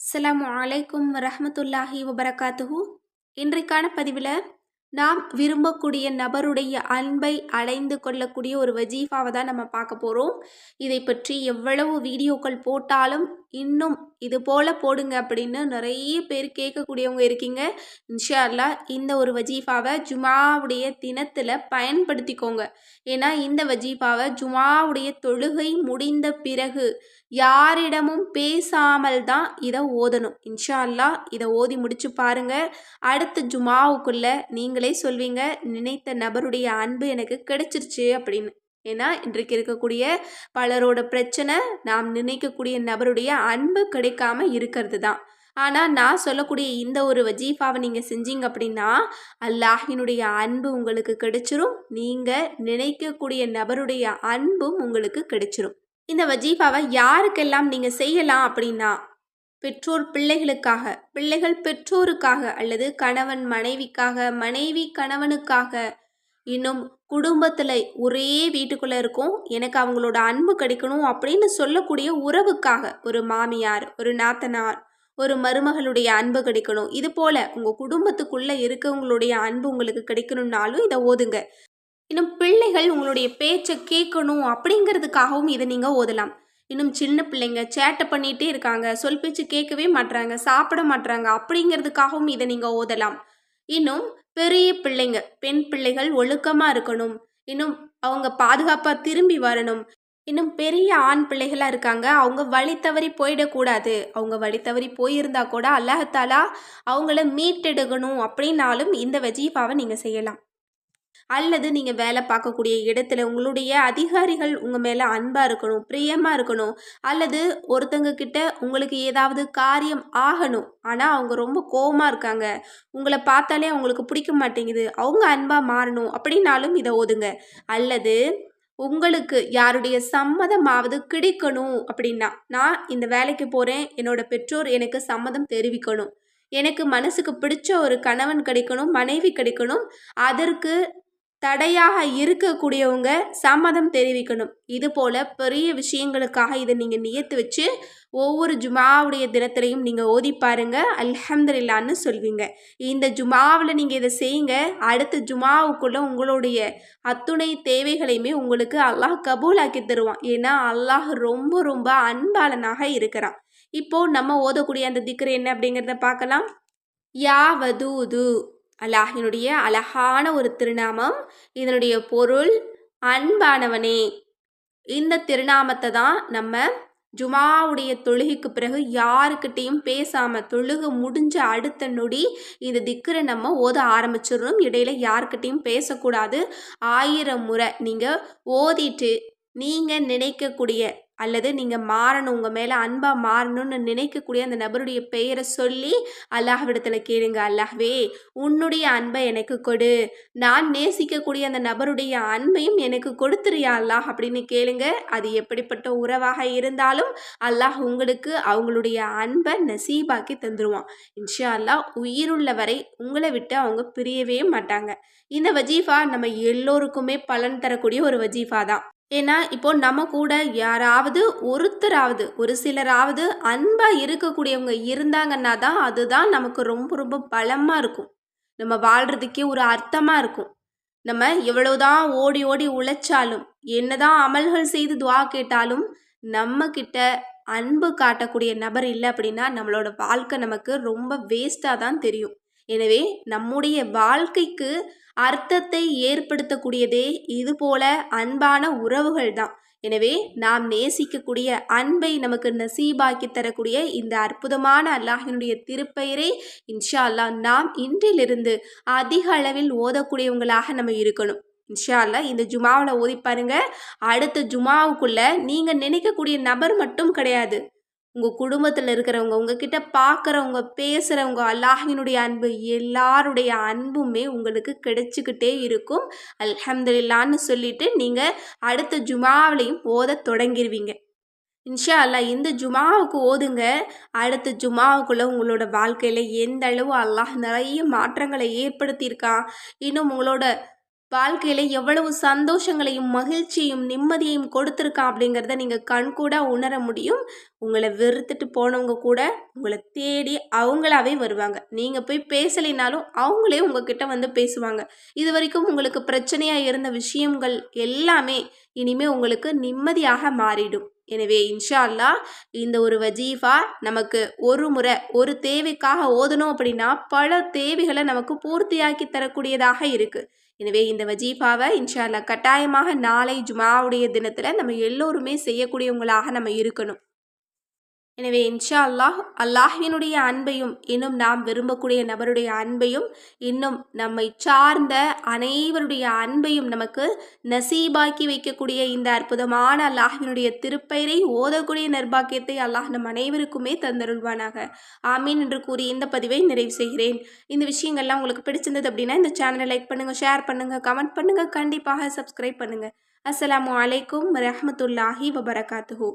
அஸ்லாம் அலைக்கும் ரஹமத்துல்லாஹி வபரகாத்துஹு. இன்றைக்கான பதிவில் நாம் விரும்பக்கூடிய நபருடைய அன்பை அடைந்து கொள்ளக்கூடிய ஒரு வஜீஃபாவை தான் நம்ம பார்க்க போகிறோம் இதை பற்றி எவ்வளவு வீடியோக்கள் போட்டாலும் இன்னும் இது போல் போடுங்க அப்படின்னு நிறைய பேர் கேட்கக்கூடியவங்க இருக்கீங்க. இன்ஷா அல்லாஹ் இந்த ஒரு வஜீஃபாவை ஜுமாவுடைய தினத்தில் பயன்படுத்திக்கோங்க. ஏன்னா இந்த வஜீஃபாவை ஜுமாவுடைய தொழுகை முடிந்த பிறகு யாரிடமும் பேசாமல் தான் இதை ஓதணும். இன்ஷா அல்லாஹ் இதை ஓதி முடிச்சு பாருங்க. அடுத்த ஜுமாவுக்குள்ள நீங்களே சொல்வீங்க நினைத்த நபருடைய அன்பு எனக்கு கிடைச்சிருச்சு அப்படின்னு. ஏன்னா இன்றைக்கு இருக்கக்கூடிய பலரோட பிரச்சனை நாம் நினைக்கக்கூடிய நபருடைய அன்பு கிடைக்காம இருக்கிறது தான் ஆனால் நான் சொல்லக்கூடிய இந்த ஒரு வஜீஃபாவை நீங்கள் செஞ்சீங்க அப்படின்னா அல்லாஹினுடைய அன்பு உங்களுக்கு கிடைச்சிரும். நீங்கள் நினைக்கக்கூடிய நபருடைய அன்பும் உங்களுக்கு கிடைச்சிரும். இந்த வஜீஃபாவை யாருக்கெல்லாம் நீங்கள் செய்யலாம் அப்படின்னா பெற்றோர் பிள்ளைகளுக்காக பிள்ளைகள் பெற்றோருக்காக அல்லது கணவன் மனைவிக்காக மனைவி கணவனுக்காக இன்னும் குடும்பத்தில் ஒரே வீட்டுக்குள்ளே இருக்கும். எனக்கு அவங்களோட அன்பு கிடைக்கணும் அப்படின்னு சொல்லக்கூடிய உறவுக்காக ஒரு மாமியார் ஒரு நாத்தனார் ஒரு மருமகளுடைய அன்பு கிடைக்கணும். இது போல் உங்கள் குடும்பத்துக்குள்ளே இருக்கவங்களுடைய அன்பு உங்களுக்கு கிடைக்கணும்னாலும் இதை ஓதுங்க. இன்னும் பிள்ளைகள் உங்களுடைய பேச்சை கேட்கணும் அப்படிங்கிறதுக்காகவும் இதை நீங்கள் ஓதலாம். இன்னும் சின்ன பிள்ளைங்க சேட்டை பண்ணிகிட்டே இருக்காங்க. சொல் பேச்சு கேட்கவே மாட்டுறாங்க சாப்பிட மாட்டுறாங்க அப்படிங்கிறதுக்காகவும் இதை நீங்கள் ஓதலாம். இன்னும் பெரிய பிள்ளைங்க பெண் பிள்ளைகள் ஒழுக்கமாக இருக்கணும். இன்னும் அவங்க பாதுகாப்பாக திரும்பி வரணும். இன்னும் பெரிய ஆண் பிள்ளைகளாக இருக்காங்க. அவங்க வழி தவறி போயிடக்கூடாது. அவங்க வழி தவறி போயிருந்தா கூட அல்லாஹாலா அவங்கள மீட்டெடுக்கணும் அப்படின்னாலும் இந்த வஜீஃபாவை நீங்கள் செய்யலாம். அல்லது நீங்கள் வேலை பார்க்கக்கூடிய இடத்துல உங்களுடைய அதிகாரிகள் உங்கள் மேலே அன்பாக இருக்கணும் பிரியமாக இருக்கணும் அல்லது ஒருத்தங்க கிட்ட உங்களுக்கு ஏதாவது காரியம் ஆகணும். ஆனால் அவங்க ரொம்ப கோபமாக இருக்காங்க. உங்களை பார்த்தாலே அவங்களுக்கு பிடிக்க மாட்டேங்குது. அவங்க அன்பாக மாறணும் அப்படின்னாலும் இதை ஓதுங்க அல்லது உங்களுக்கு யாருடைய சம்மதமாவது கிடைக்கணும் அப்படின்னா நான் இந்த வேலைக்கு போகிறேன் என்னோட பெற்றோர் எனக்கு சம்மதம் தெரிவிக்கணும். எனக்கு மனசுக்கு பிடிச்ச ஒரு கணவன் கிடைக்கணும் மனைவி கிடைக்கணும். அதற்கு தடையாக இருக்கக்கூடியவங்க சம்மதம் தெரிவிக்கணும். இது போல் பெரிய விஷயங்களுக்காக இதை நீங்கள் நியத்து வச்சு ஒவ்வொரு ஜுமாவுடைய தினத்திலையும் நீங்கள் ஓதி பாருங்க. அல்ஹம்துல்லான்னு சொல்வீங்க. இந்த ஜுமாவில் நீங்கள் இதை செய்யுங்க. அடுத்த ஜுமாவுக்குள்ளே உங்களுடைய அத்துணை தேவைகளையுமே உங்களுக்கு அல்லாஹ் கபூலாக்கி தருவான். ஏன்னா அல்லாஹ் ரொம்ப ரொம்ப அன்பாளனாக இருக்கிறான். இப்போது நம்ம ஓதக்கூடிய அந்த திக்ரு என்ன அப்படிங்கிறத பார்க்கலாம். யா வதூது. அல்லாஹினுடைய அழகான ஒரு திருநாமம் இதனுடைய பொருள் அன்பானவனே. இந்த திருநாமத்தை தான் நம்ம ஜுமாவுடைய தொழுகைக்கு பிறகு யாருக்கிட்டேயும் பேசாமல் தொழுகு முடிஞ்ச அடுத்த நொடி இந்த திக்கரை நம்ம ஓத ஆரம்பிச்சிடணும் இடையில யாருக்கிட்டேயும் பேசக்கூடாது. ஆயிரம் முறை நீங்கள் ஓதிட்டு நீங்கள் நினைக்கக்கூடிய அல்லது நீங்கள் மாறணும் உங்கள் மேலே அன்பாக மாறணும்னு நினைக்கக்கூடிய அந்த நபருடைய பெயரை சொல்லி அல்லாஹ்விடத்தில் கேளுங்க. அல்லாஹ்வே உன்னுடைய அன்பை எனக்கு கொடு. நான் நேசிக்கக்கூடிய அந்த நபருடைய அன்பையும் எனக்கு கொடுத்துறியா அல்லாஹ் அப்படின்னு கேளுங்க. அது எப்படிப்பட்ட உறவாக இருந்தாலும் அல்லாஹ் உங்களுக்கு அவங்களுடைய அன்பை நசீபாக்கி தந்துடுவான் இன்ஷா அல்லாஹ் உயிருள்ள வரை உங்களை விட்டு அவங்க பிரியவே மாட்டாங்க. இந்த வஜீஃபா நம்ம எல்லோருக்குமே பலன் தரக்கூடிய ஒரு வஜீஃபா தான். ஏன்னா இப்போ நம்ம கூட யாராவது ஒருத்தராவது ஒரு சிலராவது அன்பாக இருக்கக்கூடியவங்க இருந்தாங்கன்னா தான் அதுதான் நமக்கு ரொம்ப ரொம்ப பலமாக இருக்கும். நம்ம வாழ்கிறதுக்கே ஒரு அர்த்தமாக இருக்கும். நம்ம எவ்வளவுதான் ஓடி ஓடி உழைச்சாலும் என்னதான் அமல்கள் செய்து துவா கேட்டாலும் நம்ம கிட்ட அன்பு காட்டக்கூடிய நபர் இல்லை அப்படின்னா நம்மளோட வாழ்க்கை நமக்கு ரொம்ப வேஸ்ட்டாக தான் தெரியும். எனவே நம்முடைய வாழ்க்கைக்கு அர்த்தத்தை ஏற்படுத்தக்கூடியதே இது போல அன்பான உறவுகள் தான். எனவே நாம் நேசிக்கக்கூடிய அன்பை நமக்கு நசீபாக்கி தரக்கூடிய இந்த அற்புதமான அல்லாஹினுடைய திருப்பெயரை இன்ஷா அல்லாஹ் நாம் இன்றிலிருந்து அதிக அளவில் ஓதக்கூடியவங்களாக நம்ம இருக்கணும். இன்ஷா அல்லா இந்த ஜுமாவில் ஓதி பாருங்க. அடுத்த ஜுமாவுக்குள்ள நீங்கள் நினைக்கக்கூடிய நபர் மட்டும் கிடையாது. உங்கள் குடும்பத்தில் இருக்கிறவங்க உங்ககிட்ட பார்க்குறவங்க பேசுகிறவங்க அல்லாஹினுடைய அன்பு எல்லாருடைய அன்புமே உங்களுக்கு கிடைச்சிக்கிட்டே இருக்கும். அல்ஹம்துலில்லான்னு சொல்லிட்டு நீங்கள் அடுத்த ஜுமாவிலையும் ஓத தொடங்கிடுவீங்க இன்ஷா அல்லா இந்த ஜுமாவுக்கு ஓதுங்க. அடுத்த ஜுமாவுக்குள்ளே உங்களோட வாழ்க்கையில் எந்த அளவு அல்லாஹ் நிறைய மாற்றங்களை ஏற்படுத்தியிருக்கான் இன்னும் உங்களோட வாழ்க்கையில் எவ்வளவு சந்தோஷங்களையும் மகிழ்ச்சியும் நிம்மதியையும் கொடுத்துருக்கான் அப்படிங்கிறத நீங்கள் கண்கூட உணர முடியும். உங்களை வெறுத்துட்டு போனவங்க கூட உங்களை தேடி அவங்களாவே வருவாங்க. நீங்கள் போய் பேசலைனாலும் அவங்களே உங்ககிட்ட வந்து பேசுவாங்க. இது வரைக்கும் உங்களுக்கு பிரச்சனையாக இருந்த விஷயங்கள் எல்லாமே இனிமே உங்களுக்கு நிம்மதியாக மாறிடும். எனவே இன்ஷா அல்லாஹ் இந்த ஒரு வஜீஃபா நமக்கு ஒரு முறை ஒரு தேவைக்காக ஓதணும் அப்படின்னா பல தேவைகளை நமக்கு பூர்த்தியாக்கி தரக்கூடியதாக இருக்குது எனவே இந்த வஜீஃபாவை இன்ஷா கட்டாயமாக நாளை ஜுமாவுடைய தினத்தில் நம்ம எல்லோருமே செய்யக்கூடியவங்களாக நம்ம இருக்கணும். எனவே இன்ஷா அல்லாஹ் அல்லாஹினுடைய அன்பையும் இன்னும் நாம் விரும்பக்கூடிய நபருடைய அன்பையும் இன்னும் நம்மை சார்ந்த அனைவருடைய அன்பையும் நமக்கு நசீபாக்கி வைக்கக்கூடிய இந்த அற்புதமான அல்லாஹினுடைய திருப்பெயரை ஓதக்கூடிய நர்பாக்கியத்தை அல்லாஹ் நம் அனைவருக்குமே தந்தருள்வானாக. ஆமீன் என்று கூறி இந்த பதிவை நிறைவு செய்கிறேன். இந்த விஷயங்கள்லாம் உங்களுக்கு பிடிச்சிருந்தது அப்படின்னா இந்த சேனலை லைக் பண்ணுங்கள் ஷேர் பண்ணுங்கள் கமெண்ட் பண்ணுங்கள் கண்டிப்பாக சப்ஸ்கிரைப் பண்ணுங்கள் அஸ்ஸலாமு அலைக்கும் வரஹமத்துல்லாஹி வபரகாத்துஹூ.